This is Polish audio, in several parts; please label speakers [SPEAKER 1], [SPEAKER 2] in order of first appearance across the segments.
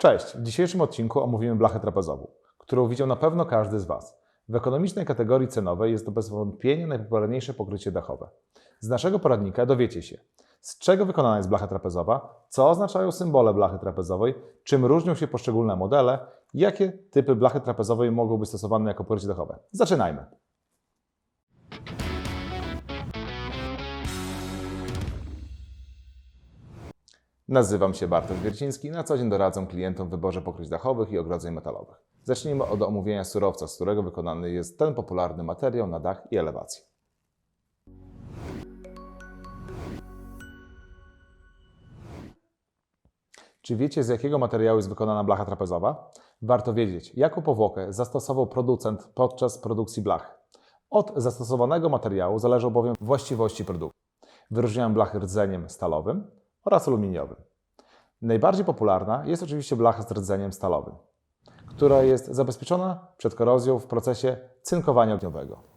[SPEAKER 1] Cześć! W dzisiejszym odcinku omówimy blachę trapezową, którą widział na pewno każdy z Was. W ekonomicznej kategorii cenowej jest to bez wątpienia najpopularniejsze pokrycie dachowe. Z naszego poradnika dowiecie się, z czego wykonana jest blacha trapezowa, co oznaczają symbole blachy trapezowej, czym różnią się poszczególne modele, jakie typy blachy trapezowej mogą być stosowane jako pokrycie dachowe. Zaczynajmy! Nazywam się Bartosz Wierciński na co dzień doradzam klientom w wyborze pokryć dachowych i ogrodzeń metalowych. Zacznijmy od omówienia surowca, z którego wykonany jest ten popularny materiał na dach i elewację. Czy wiecie, z jakiego materiału jest wykonana blacha trapezowa? Warto wiedzieć, jaką powłokę zastosował producent podczas produkcji blachy. Od zastosowanego materiału zależą bowiem właściwości produktu. Wyróżniają blachy rdzeniem stalowym oraz aluminiowym. Najbardziej popularna jest oczywiście blacha z rdzeniem stalowym, która jest zabezpieczona przed korozją w procesie cynkowania ogniowego.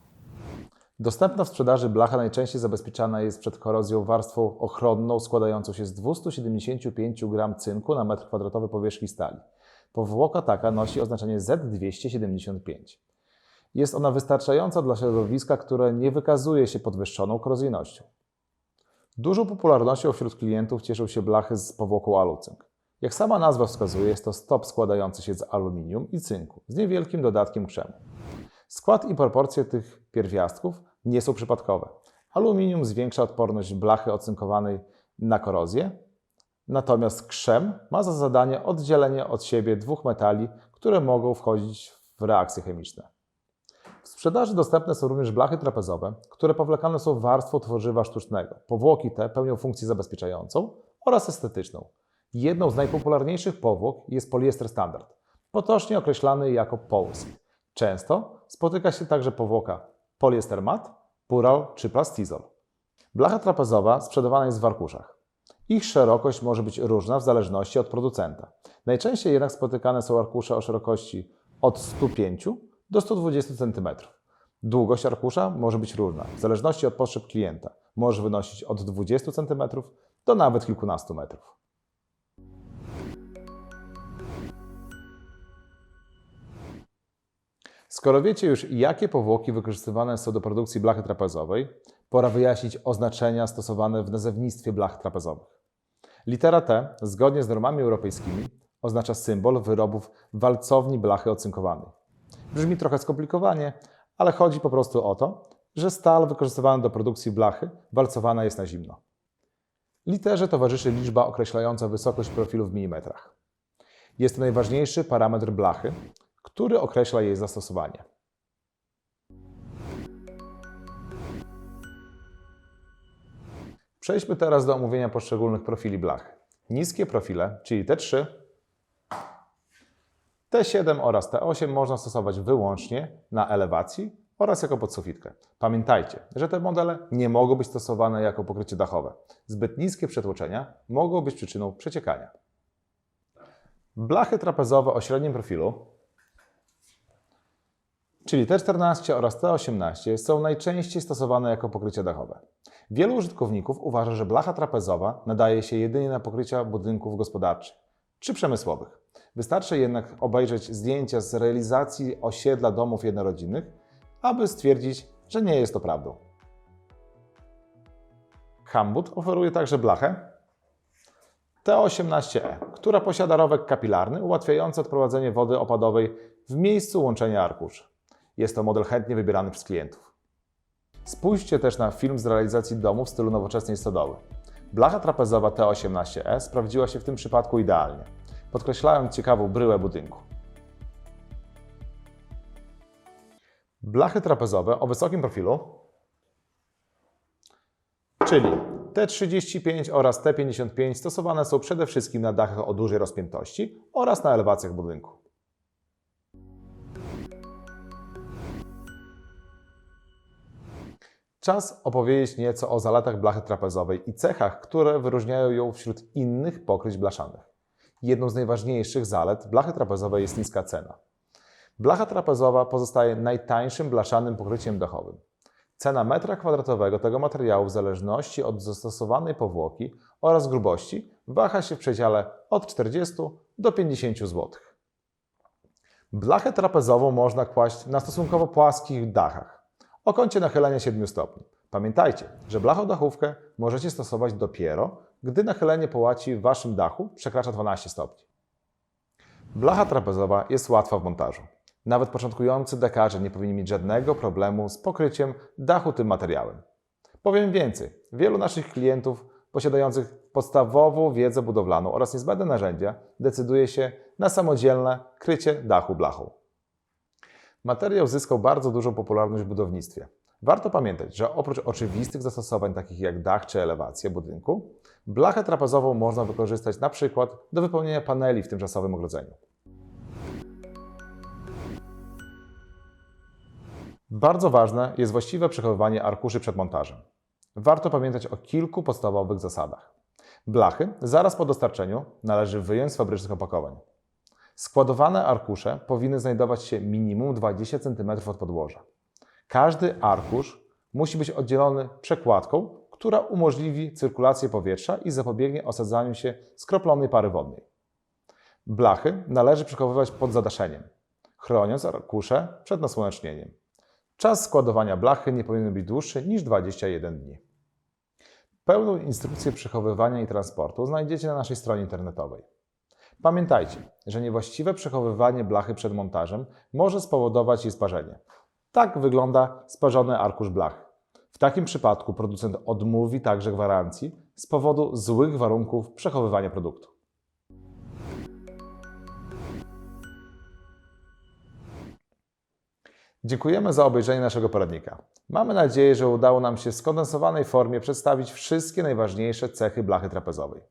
[SPEAKER 1] Dostępna w sprzedaży blacha najczęściej zabezpieczana jest przed korozją warstwą ochronną składającą się z 275 g cynku na metr kwadratowy powierzchni stali. Powłoka taka nosi oznaczenie Z275. Jest ona wystarczająca dla środowiska, które nie wykazuje się podwyższoną korozyjnością. Dużą popularnością wśród klientów cieszą się blachy z powłoką alucynk. Jak sama nazwa wskazuje, jest to stop składający się z aluminium i cynku z niewielkim dodatkiem krzemu. Skład i proporcje tych pierwiastków nie są przypadkowe. Aluminium zwiększa odporność blachy ocynkowanej na korozję, natomiast krzem ma za zadanie oddzielenie od siebie dwóch metali, które mogą wchodzić w reakcje chemiczne. W sprzedaży dostępne są również blachy trapezowe, które powlekane są warstwą tworzywa sztucznego. Powłoki te pełnią funkcję zabezpieczającą oraz estetyczną. Jedną z najpopularniejszych powłok jest poliester standard, potocznie określany jako POLS. Często spotyka się także powłoka poliester mat, pural czy plastizol. Blacha trapezowa sprzedawana jest w arkuszach. Ich szerokość może być różna w zależności od producenta. Najczęściej jednak spotykane są arkusze o szerokości od 105 do 120 cm. Długość arkusza może być różna, w zależności od potrzeb klienta. Może wynosić od 20 cm do nawet kilkunastu metrów. Skoro wiecie już, jakie powłoki wykorzystywane są do produkcji blachy trapezowej, pora wyjaśnić oznaczenia stosowane w nazewnictwie blach trapezowych. Litera T, zgodnie z normami europejskimi, oznacza symbol wyrobów walcowni blachy ocynkowanej. Brzmi trochę skomplikowanie, ale chodzi po prostu o to, że stal wykorzystywana do produkcji blachy walcowana jest na zimno. Literze towarzyszy liczba określająca wysokość profilu w milimetrach. Jest to najważniejszy parametr blachy, który określa jej zastosowanie. Przejdźmy teraz do omówienia poszczególnych profili blachy. Niskie profile, czyli T3, T7 oraz T8 można stosować wyłącznie na elewacji oraz jako podsufitkę. Pamiętajcie, że te modele nie mogą być stosowane jako pokrycie dachowe. Zbyt niskie przetłoczenia mogą być przyczyną przeciekania. Blachy trapezowe o średnim profilu, czyli T14 oraz T18 są najczęściej stosowane jako pokrycia dachowe. Wielu użytkowników uważa, że blacha trapezowa nadaje się jedynie na pokrycia budynków gospodarczych czy przemysłowych. Wystarczy jednak obejrzeć zdjęcia z realizacji osiedla domów jednorodzinnych, aby stwierdzić, że nie jest to prawdą. Hambut oferuje także blachę T18E, która posiada rowek kapilarny ułatwiający odprowadzenie wody opadowej w miejscu łączenia arkuszy. Jest to model chętnie wybierany przez klientów. Spójrzcie też na film z realizacji domu w stylu nowoczesnej stodoły. Blacha trapezowa T18E sprawdziła się w tym przypadku idealnie podkreślając ciekawą bryłę budynku. Blachy trapezowe o wysokim profilu, czyli T35 oraz T55 stosowane są przede wszystkim na dachach o dużej rozpiętości oraz na elewacjach budynku. Czas opowiedzieć nieco o zaletach blachy trapezowej i cechach, które wyróżniają ją wśród innych pokryć blaszanych jedną z najważniejszych zalet blachy trapezowej jest niska cena. Blacha trapezowa pozostaje najtańszym blaszanym pokryciem dachowym. Cena metra kwadratowego tego materiału w zależności od zastosowanej powłoki oraz grubości waha się w przedziale od 40 do 50 zł. Blachę trapezową można kłaść na stosunkowo płaskich dachach o kącie nachylenia 7 stopni. Pamiętajcie, że blachodachówkę możecie stosować dopiero, gdy nachylenie połaci w Waszym dachu przekracza 12 stopni. Blacha trapezowa jest łatwa w montażu. Nawet początkujący dekarze nie powinni mieć żadnego problemu z pokryciem dachu tym materiałem. Powiem więcej, wielu naszych klientów posiadających podstawową wiedzę budowlaną oraz niezbędne narzędzia decyduje się na samodzielne krycie dachu blachą. Materiał zyskał bardzo dużą popularność w budownictwie. Warto pamiętać, że oprócz oczywistych zastosowań takich jak dach czy elewacja budynku, blachę trapezową można wykorzystać na przykład do wypełnienia paneli w tymczasowym ogrodzeniu. Bardzo ważne jest właściwe przechowywanie arkuszy przed montażem. Warto pamiętać o kilku podstawowych zasadach. Blachy zaraz po dostarczeniu należy wyjąć z fabrycznych opakowań. Składowane arkusze powinny znajdować się minimum 20 cm od podłoża. Każdy arkusz musi być oddzielony przekładką, która umożliwi cyrkulację powietrza i zapobiegnie osadzaniu się skroplonej pary wodnej. Blachy należy przechowywać pod zadaszeniem, chroniąc arkusze przed nasłonecznieniem. Czas składowania blachy nie powinien być dłuższy niż 21 dni. Pełną instrukcję przechowywania i transportu znajdziecie na naszej stronie internetowej. Pamiętajcie, że niewłaściwe przechowywanie blachy przed montażem może spowodować jej sparzenie. Tak wygląda sparzony arkusz blachy. W takim przypadku producent odmówi także gwarancji z powodu złych warunków przechowywania produktu. Dziękujemy za obejrzenie naszego poradnika. Mamy nadzieję, że udało nam się w skondensowanej formie przedstawić wszystkie najważniejsze cechy blachy trapezowej.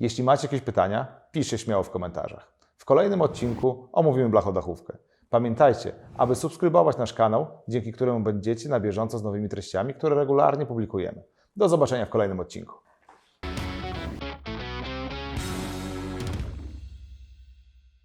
[SPEAKER 1] Jeśli macie jakieś pytania, piszcie śmiało w komentarzach. W kolejnym odcinku omówimy blachodachówkę. Pamiętajcie, aby subskrybować nasz kanał, dzięki któremu będziecie na bieżąco z nowymi treściami, które regularnie publikujemy. Do zobaczenia w kolejnym odcinku.